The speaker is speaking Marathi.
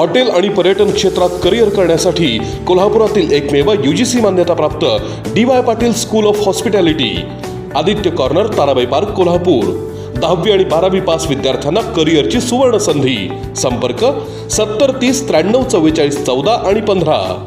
हॉटेल आणि पर्यटन क्षेत्रात करिअर करण्यासाठी कोल्हापुरातील एकमेव सी मान्यताप्राप्त D Y Patil school of hospitality. Aditya corner Tarabai park Kolhapur. दहावी आणि बारावी पास विद्यार्थ्यांना करिअरची सुवर्ण संधी संपर्क सत्तर तीस त्र्याण्णव चव्वेचाळीस चौदा आणि पंधरा.